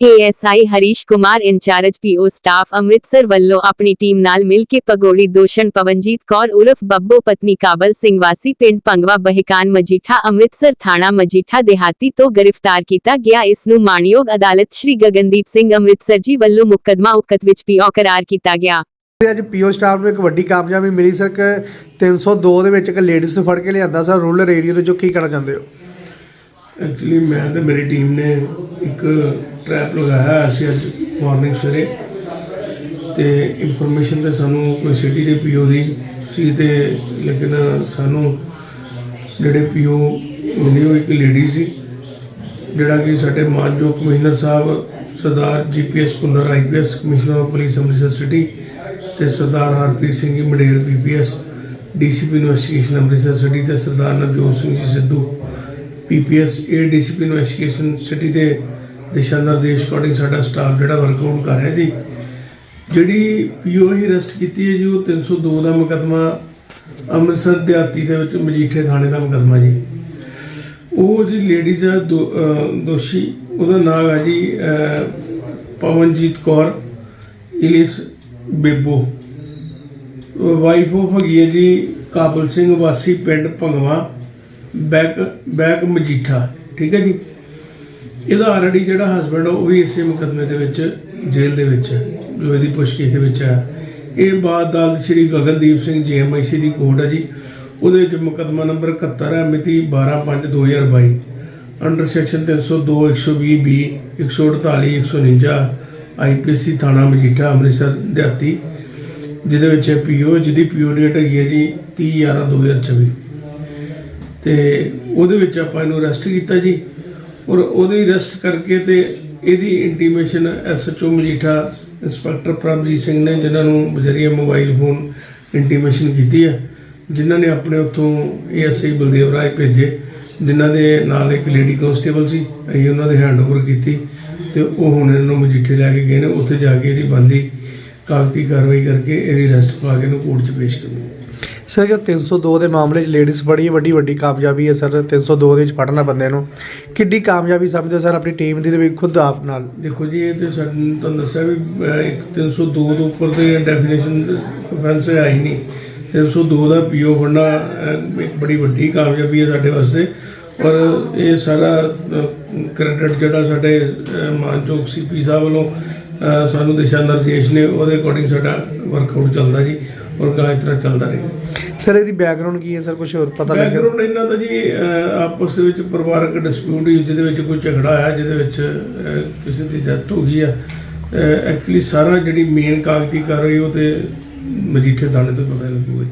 ASI Harish Kumar in charge PO staff Amritsar ਵੱਲੋਂ ਆਪਣੀ team ਨਾਲ ਮਿਲ ਕੇ ਪਗੋੜੀ ਦੋਸ਼ਣ ਪਵਨਜੀਤ ਕੌਰ ਉਰਫ ਬੱਬੋ ਪਤਨੀ ਕਾਬਲ ਸਿੰਘ ਵਾਸੀ ਪਿੰਡ ਪੰਗਵਾ ਬਹਿਕਾਨ ਮਜੀਠਾ ਅੰਮ੍ਰਿਤਸਰ ਥਾਣਾ ਮਜੀਠਾ ਦੇਹਾਤੀ ਤੋਂ ਗ੍ਰਿਫਤਾਰ ਕੀਤਾ ਗਿਆ ਇਸ ਨੂੰ ਮਾਨਯੋਗ ਅਦਾਲਤ ਸ਼੍ਰੀ ਗਗਨਦੀਪ ਸਿੰਘ ਅੰਮ੍ਰਿਤਸਰ ਜੀ ਵੱਲੋਂ ਮੁਕੱਦਮਾ ਉਕਤ ਵਿੱਚ ਪੀਓ ਕਰਾਰ ਕੀਤਾ ਗਿਆ ਤੇ ਅੱਜ ਪੀਓ ਸਟਾਫ ਨੂੰ ਇੱਕ ਵੱਡੀ ਕਾਮਯਾਬੀ ਮਿਲੀ ਸਰ, ਕਿ 302 ਦੇ ਵਿੱਚ ਇੱਕ ਲੇਡੀਜ਼ ਨੂੰ ਫੜ ਕੇ ਲਿਆਂਦਾ ਸਰ ਰੂਰਲ ਏਰੀਆ ਤੋਂ ਜੋ ਕੀ ਕਹਿਣਾ ਚਾਹੁੰਦੇ ਹੋ? ਐਕਚੁਅਲੀ ਮੈਂ ਤੇ ਮੇਰੀ ਟੀਮ ਨੇ ਇੱਕ ਟ੍ਰੈਪ ਲਗਾਇਆ ਹੋਇਆ ਸੀ ਅੱਜ ਮਾਰਨਿੰਗ ਸਵੇਰੇ। ਤੇ ਇਨਫੋਰਮੇਸ਼ਨ ਤੇ ਸਾਨੂੰ ਕੋਈ ਸਿਟੀ ਦੇ ਪੀਓ ਦੀ ਸੀ ਤੇ ਲੇਕਿਨ ਸਾਨੂੰ ਜਿਹੜੇ ਪੀਓ ਮਿਲੀ ਉਹ ਇੱਕ ਲੇਡੀ ਸੀ, ਜਿਹੜਾ ਕਿ ਸਾਡੇ ਮਾਨਯੋਗ ਕਮਿਸ਼ਨਰ ਸਾਹਿਬ, Sardar GPS ਪੁੰਨਰ IPS commissioner of police Amritsar city ਤੇ Sardar Harpreet Singh ji, ਮਡੇਰ PPS DCP investigation Amritsar city ਤੇ Sardar Navjot Singh ji Sidhu. PPS A DCP investigation city ਦੇ ਦਿਸ਼ਾ ਨਿਰਦੇਸ਼ ਅਕੋਰਡਿੰਗ ਸਾਡਾ ਸਟਾਫ ਜਿਹੜਾ ਵਰਕਆਊਟ ਕਰ ਰਿਹਾ ਜੀ। ਜਿਹੜੀ ਪੀਓ ਹੀ ਅਰੈਸਟ ਕੀਤੀ ਹੈ ਜੀ, ਉਹ 302 ਦਾ ਮੁਕੱਦਮਾ ਅੰਮ੍ਰਿਤਸਰ ਦਿਹਾਤੀ ਦੇ ਵਿੱਚ ਮਜੀਠੇ ਥਾਣੇ ਦਾ ਮੁਕੱਦਮਾ ਜੀ। ਉਹ ਜੀ ਲੇਡੀਜ਼ ਆ, ਦੋ- ਦੋਸ਼ੀ, ਉਹਦਾ ਨਾਮ ਹੈ ਜੀ ਪਵਨਜੀਤ ਕੌਰ, ਇਲਿਸ ਬੇਬੋ। ਵਾਈਫ ਆਫ ਹੈਗੀ ਹੈ ਜੀ, ਕਾਬਲ ਸਿੰਘ ਵਾਸੀ ਪਿੰਡ ਭੰਗਵਾ। ਬੈਕ ਬੈਕ ਮਜੀਠਾ ਠੀਕ ਹੈ ਜੀ? ਇਹਦਾ ਆਲਰੇਡੀ ਜਿਹੜਾ ਹਸਬੰਡ ਉਹ ਵੀ ਇਸੇ ਮੁਕੱਦਮੇ ਦੇ ਵਿੱਚ ਜੇਲ੍ਹ ਦੇ ਵਿੱਚ ਹੈ, ਜੋ ਇਹਦੀ ਪੁੱਛਗਿੱਛ ਦੇ ਵਿੱਚ ਹੈ। ਇਹ ਬਾਤ ਅਦਾਲਤ ਸ਼੍ਰੀ ਗਗਨਦੀਪ ਸਿੰਘ ਜੀਐਮਆਈਸੀ ਦੀ ਕੋਰਟ ਹੈ ਜੀ। ਉਹਦੇ ਵਿੱਚ ਮੁਕੱਦਮਾ ਨੰਬਰ 71 ਹੈ ਮਿਤੀ 12/5/2022 ਅੰਡਰ ਸੈਕਸ਼ਨ 302 120 ਬੀ 148 149 ਆਈਪੀਸੀ ਥਾਣਾ ਮਜੀਠਾ ਅੰਮ੍ਰਿਤਸਰ ਦਿਹਾਤੀ ਜਿਹਦੇ ਵਿੱਚ ਪੀਓ ਜਿਹਦੀ ਪੀਓ ਡੇਟ ਹੈਗੀ ਹੈ ਜੀ 30 11 2024 ਤੇ ਉਹਦੇ ਵਿੱਚ ਆਪਾਂ ਇਹਨੂੰ ਅਰੈਸਟ ਕੀਤਾ ਜੀ। ਔਰ ਉਹਦੀ ਅਰੈਸਟ ਕਰਕੇ ਤੇ ਇਹਦੀ intimation SHO Majitha inspector Prabhjit Singh ਨੇ, ਜਿਨ੍ਹਾਂ ਨੂੰ ਬਜਰੀਆ ਮੋਬਾਈਲ ਫੋਨ ਇੰਟੀਮੇਸ਼ਨ ਕੀਤੀ ਹੈ, ਜਿਨ੍ਹਾਂ ਨੇ ਆਪਣੇ ਉੱਥੋਂ ਏਐਸਆਈ ਬਲਦੇਵ ਰਾਜ ਭੇਜੇ, ਜਿਨ੍ਹਾਂ ਦੇ ਨਾਲ ਇੱਕ ਲੇਡੀ ਕਨਸਟੇਬਲ ਸੀ, ਅਸੀਂ ਉਹਨਾਂ ਦੇ ਹੈਂਡਓਵਰ ਕੀਤੀ ਤੇ ਉਹ ਹੁਣ ਇਹਨਾਂ ਨੂੰ ਮਜੀਠੇ ਲੈ ਕੇ ਗਏ ਨੇ, ਉੱਥੇ ਜਾ ਕੇ ਇਹਦੀ ਬੰਦੀ ਕਾਗਜ਼ੀ ਕਾਰਵਾਈ ਕਰਕੇ ਇਹਦੀ ਅਰੈਸਟ ਪਾ ਕੇ ਇਹਨੂੰ ਕੋਰਟ 'ਚ ਪੇਸ਼ ਕਰੂਗੇ ਸਰ ਕਿ 302 ਦੇ ਮਾਮਲੇ 'ਚ ਲੇਡੀਜ਼ ਬੜੀ ਵੱਡੀ ਵੱਡੀ ਕਾਮਯਾਬੀ ਹੈ ਸਰ 302 ਦੇ ਵਿੱਚ ਫੜਨਾ ਬੰਦੇ ਨੂੰ ਕਿੱਡੀ ਕਾਮਯਾਬੀ ਸਮਝਦੇ ਸਰ ਆਪਣੀ ਟੀਮ ਦੀ ਤੇ ਵੀ ਖੁਦ ਆਪ ਨਾਲ? ਦੇਖੋ ਜੀ ਇਹ ਤੇ ਸਾਨੂੰ ਤੁਹਾਨੂੰ ਦੱਸਿਆ ਵੀ ਅਹ, ਇੱਕ 302 ਤੋਂ ਉੱਪਰ ਦੇ ਡੈਫੀਨੇਸ਼ਨ ਅਫੈਂਸ ਹੈ ਹੀ ਨਹੀਂ। 302 ਦਾ ਪੀਓ ਬਣਨਾ ਅਹ, ਇੱਕ ਬੜੀ ਵੱਡੀ ਕਾਮਯਾਬੀ ਹੈ ਸਾਡੇ ਵਾਸਤੇ। ਔਰ ਇਹ ਸਾਰਾ ਕ੍ਰੈਡਿਟ ਜਿਹੜਾ ਸਾਡੇ ਅਹ, ਮਾਨਯੋਗ ਸੀਪੀ ਸਾਹਿਬ ਵੱਲੋਂ ਸਾਨੂੰ ਦਿਸ਼ਾ ਨਿਰਦੇਸ਼ ਨੇ ਉਹਦੇ ਅਕੋਰਡਿੰਗ ਸਾਡਾ ਵਰਕਆਊਟ ਚੱਲਦਾ ਜੀ ਔਰ ਗਾਂ ਇਸ ਤਰ੍ਹਾਂ ਚੱਲਦਾ ਰਹੇ। ਸਰ ਇਹਦੀ ਬੈਕਗ੍ਰਾਉਂਡ ਕੀ ਹੈ ਸਰ? ਕੁਝ ਹੋਰ ਪਤਾ ਲੱਗਿਆ? ਬੈਕਗ੍ਰਾਉਂਡ ਇਹਨਾਂ ਦਾ ਜੀ ਆਪਸ ਦੇ ਵਿੱਚ ਪਰਿਵਾਰਕ ਡਿਸਪਿਊਟ ਹੀ ਜਿਹਦੇ ਵਿੱਚ ਕੋਈ ਝਗੜਾ ਆਇਆ ਜਿਹਦੇ ਵਿੱਚ ਕਿਸੇ ਦੀ ਡੈਥ ਹੋ ਗਈ ਆ। ਐਕਚੁਅਲੀ ਸਾਰਾ ਜਿਹੜੀ ਮੇਨ ਕਾਗਜ਼ੀ ਕਾਰਵਾਈ ਉਹ ਤੇ ਮਜੀਠੇ ਥਾਣੇ ਤੋਂ ਪਤਾ ਲੱਗੂਗਾ ਜੀ।